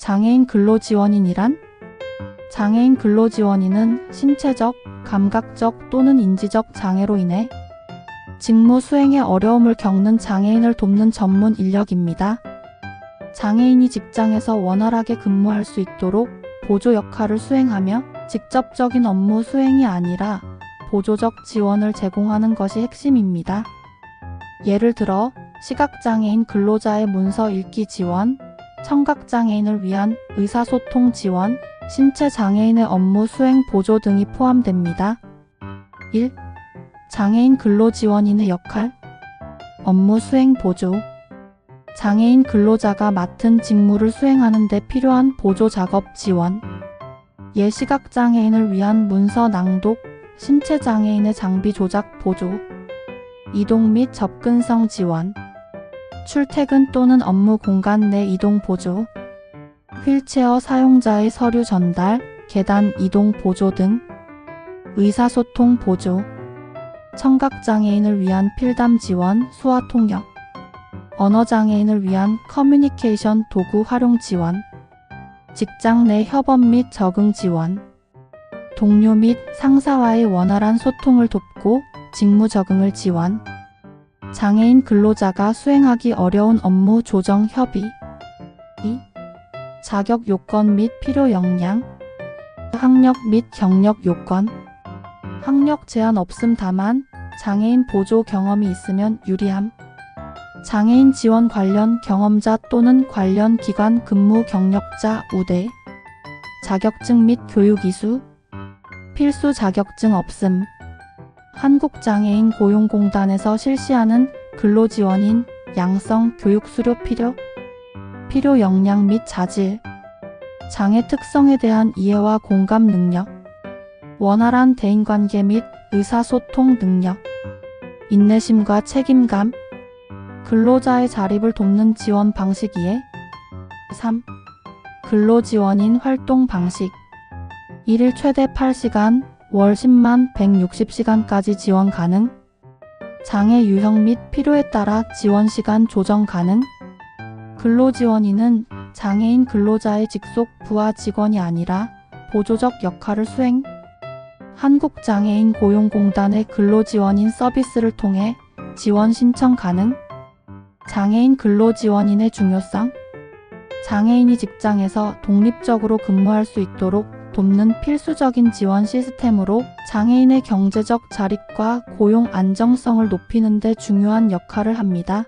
장애인 근로지원인이란 장애인 근로지원인은 신체적, 감각적 또는 인지적 장애로 인해 직무 수행에 어려움을 겪는 장애인을 돕는 전문 인력입니다. 장애인이 직장에서 원활하게 근무할 수 있도록 보조 역할을 수행하며 직접적인 업무 수행이 아니라 보조적 지원을 제공하는 것이 핵심입니다. 예를 들어 시각장애인 근로자의 문서 읽기 지원, 청각장애인을 위한 의사소통 지원, 신체장애인의 업무 수행 보조 등이 포함됩니다. 1. 장애인 근로지원인의 역할 업무 수행 보조 장애인 근로자가 맡은 직무를 수행하는 데 필요한 보조 작업 지원 예시각장애인을 위한 문서 낭독, 신체장애인의 장비 조작 보조 이동 및 접근성 지원 출퇴근 또는 업무 공간 내 이동 보조, 휠체어 사용자의 서류 전달, 계단 이동 보조 등, 의사소통 보조, 청각장애인을 위한 필담 지원, 수화 통역, 언어장애인을 위한 커뮤니케이션 도구 활용 지원, 직장 내 협업 및 적응 지원, 동료 및 상사와의 원활한 소통을 돕고 직무 적응을 지원, 장애인 근로자가 수행하기 어려운 업무 조정 협의. 2. 자격 요건 및 필요 역량. 학력 및 경력 요건. 학력 제한 없음 다만 장애인 보조 경험이 있으면 유리함. 장애인 지원 관련 경험자 또는 관련 기관 근무 경력자 우대. 자격증 및 교육 이수. 필수 자격증 없음 한국장애인 고용공단에서 실시하는 근로지원인 양성 교육 수료 필요, 필요 역량 및 자질, 장애 특성에 대한 이해와 공감 능력, 원활한 대인관계 및 의사소통 능력, 인내심과 책임감, 근로자의 자립을 돕는 지원 방식 이에 3. 근로지원인 활동 방식 1일 최대 8시간, 월 10만 160시간까지 지원 가능. 장애 유형 및 필요에 따라 지원 시간 조정 가능. 근로지원인은 장애인 근로자의 직속 부하 직원이 아니라 보조적 역할을 수행. 한국장애인 고용공단의 근로지원인 서비스를 통해 지원 신청 가능. 장애인 근로지원인의 중요성. 장애인이 직장에서 독립적으로 근무할 수 있도록 돕는 필수적인 지원 시스템으로 장애인의 경제적 자립과 고용 안정성을 높이는 데 중요한 역할을 합니다.